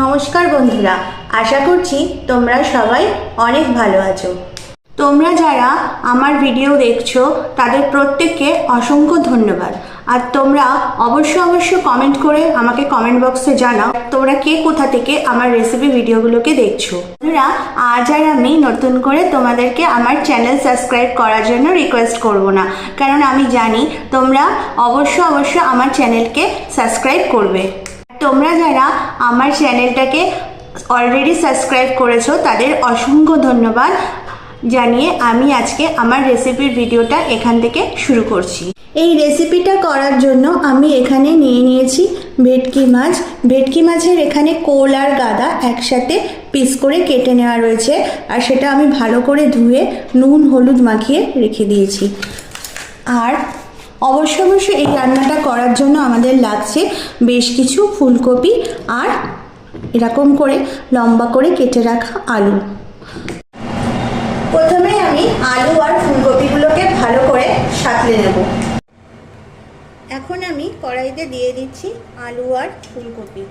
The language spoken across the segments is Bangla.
নমস্কার বন্ধুরা, আশা করছি তোমরা সবাই অনেক ভালো আছো। তোমরা যারা আমার ভিডিও দেখছ, তাদের প্রত্যেককে অসংখ্য ধন্যবাদ। আর তোমরা অবশ্য অবশ্য কমেন্ট করে আমাকে কমেন্ট বক্সে জানাও, তোমরা কে কোথা থেকে আমার রেসিপি ভিডিওগুলোকে দেখছ। বন্ধুরা, আজ আর আমি নতুন করে তোমাদেরকে আমার চ্যানেল সাবস্ক্রাইব করার জন্য রিকোয়েস্ট করব না। কারণ আমি জানি তোমরা অবশ্য অবশ্য আমার চ্যানেলকে সাবস্ক্রাইব করবে। তোমরা যারা আমার চ্যানেলটাকে অলরেডি সাবস্ক্রাইব করেছ, তাদের অসংখ্য ধন্যবাদ জানিয়ে আমি আজকে আমার রেসিপির ভিডিওটা এখান থেকে শুরু করছি। এই রেসিপিটা করার জন্য আমি এখানে নিয়ে নিয়েছি ভেটকি মাছ। ভেটকি মাছের এখানে কোল আর গাদা একসাথে পিস করে কেটে নেওয়া রয়েছে আর সেটা আমি ভালো করে ধুয়ে নুন, হলুদ মাখিয়ে রেখে দিয়েছি। আর অবশ্য অবশ্য এই রান্নাটা করার জন্য আমাদের লাগছে বেশ কিছু ফুলকপি আর এরকম করে লম্বা করে কেটে রাখা আলু। প্রথমে আমি আলু আর ফুলকপিগুলোকে ভালো করে সাঁতলে নেব। এখন আমি কড়াইতে দিয়ে দিচ্ছি আলু আর ফুলকপি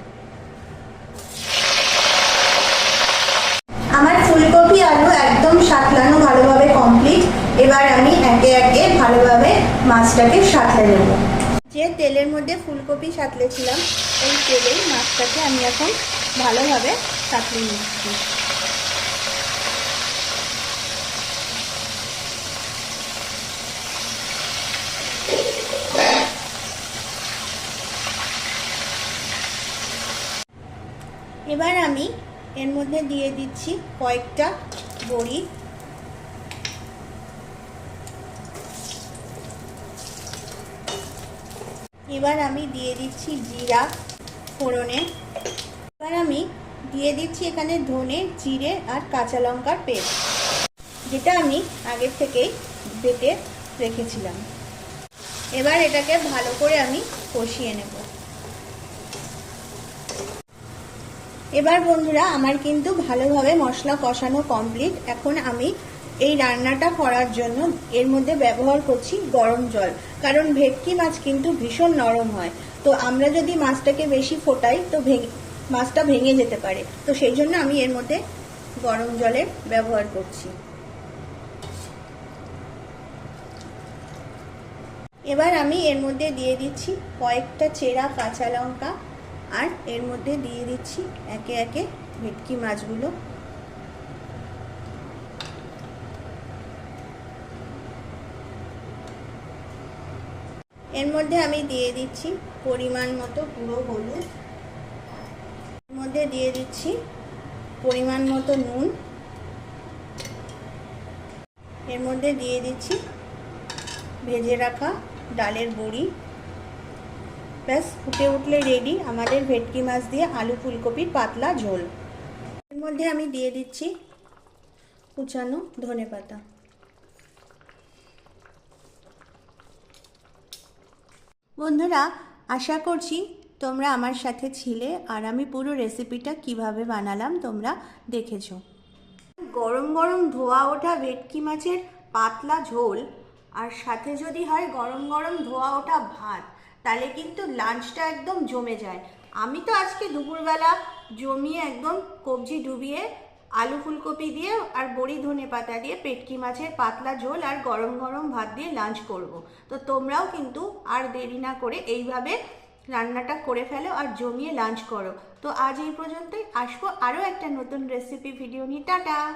আমার ফুলকপি আলু একদম সাঁতলানো ভালোভাবে কমপ্লিট এবার আমি একে একে ভালোভাবে মাছটাকে সাঁতলে নেব। যে তেলের মধ্যে ফুলকপি সাঁতলেছিলাম ওই তেলেই মাছটাকে আমি এখন ভালোভাবে সাঁতলে নিচ্ছি। এবার আমি এর মধ্যে দিয়ে দিচ্ছি কয়েকটা বড়ি। এবার আমি দিয়ে দিচ্ছি জিরা ফোড়নে। এবার আমি দিয়ে দিচ্ছি এখানে ধনে, জিরে আর কাঁচা লঙ্কার পেস্ট, যেটা আমি আগের থেকেই বেটে রেখেছিলাম। এবার এটাকে ভালো করে আমি কষিয়ে নেব। এবার বন্ধুরা, আমার কিন্তু ভালোভাবে মশলা কষানো কমপ্লিট। এখন আমি এই রান্নাটা করার জন্য এর মধ্যে ব্যবহার করছি গরম জল। কারণ ভেটকি মাছ কিন্তু ভীষণ নরম হয়। তো আমরা যদি মাছটাকে বেশি ফোটাই, তো ভেঙে, মাছটা ভেঙে যেতে পারে। তো সেই জন্য আমি এর মধ্যে গরম জলের ব্যবহার করছি। এবার আমি এর মধ্যে দিয়ে দিচ্ছি কয়েকটা চেরা কাঁচা লঙ্কা আর এর মধ্যে দিয়ে দিচ্ছি একে একে ভেটকি মাছগুলো। এর মধ্যে আমি দিয়ে দিচ্ছি পরিমাণ মতো পুরো হলুদ। এর মধ্যে দিয়ে দিচ্ছি পরিমাণ মতো নুন। এর মধ্যে দিয়ে দিচ্ছি ভেজে রাখা ডালের বড়ি। ব্যাস, ফুটে উঠলে রেডি আমাদের ভেটকি মাছ দিয়ে আলু ফুলকপির পাতলা ঝোল। এর মধ্যে আমি দিয়ে দিচ্ছি কুচানো ধনে পাতা বন্ধুরা, আশা করছি তোমরা আমার সাথে ছিলে আর আমি পুরো রেসিপিটা কীভাবে বানালাম তোমরা দেখেছ। গরম গরম ধোয়া ওঠা ভেটকি মাছের পাতলা ঝোল আর সাথে যদি হয় গরম গরম ধোয়া ওঠা ভাত, তাহলে কিন্তু লাঞ্চটা একদম জমে যায়। আমি তো আজকে দুপুরবেলা জমিয়ে একদম কবজি ডুবিয়ে আলু ফুলকপি দিয়ে আর বড়ি ধনে পাতা দিয়ে পেটকি মাছের পাতলা ঝোল আর গরম গরম ভাত দিয়ে লাঞ্চ করব। তো তোমরাও কিন্তু আর দেরি না করে এইভাবে রান্নাটা করে ফেলো আর জমিয়ে লাঞ্চ করো। তো আজ এই পর্যন্তই। আসব আরও একটা নতুন রেসিপি ভিডিও নিয়ে। টাটা!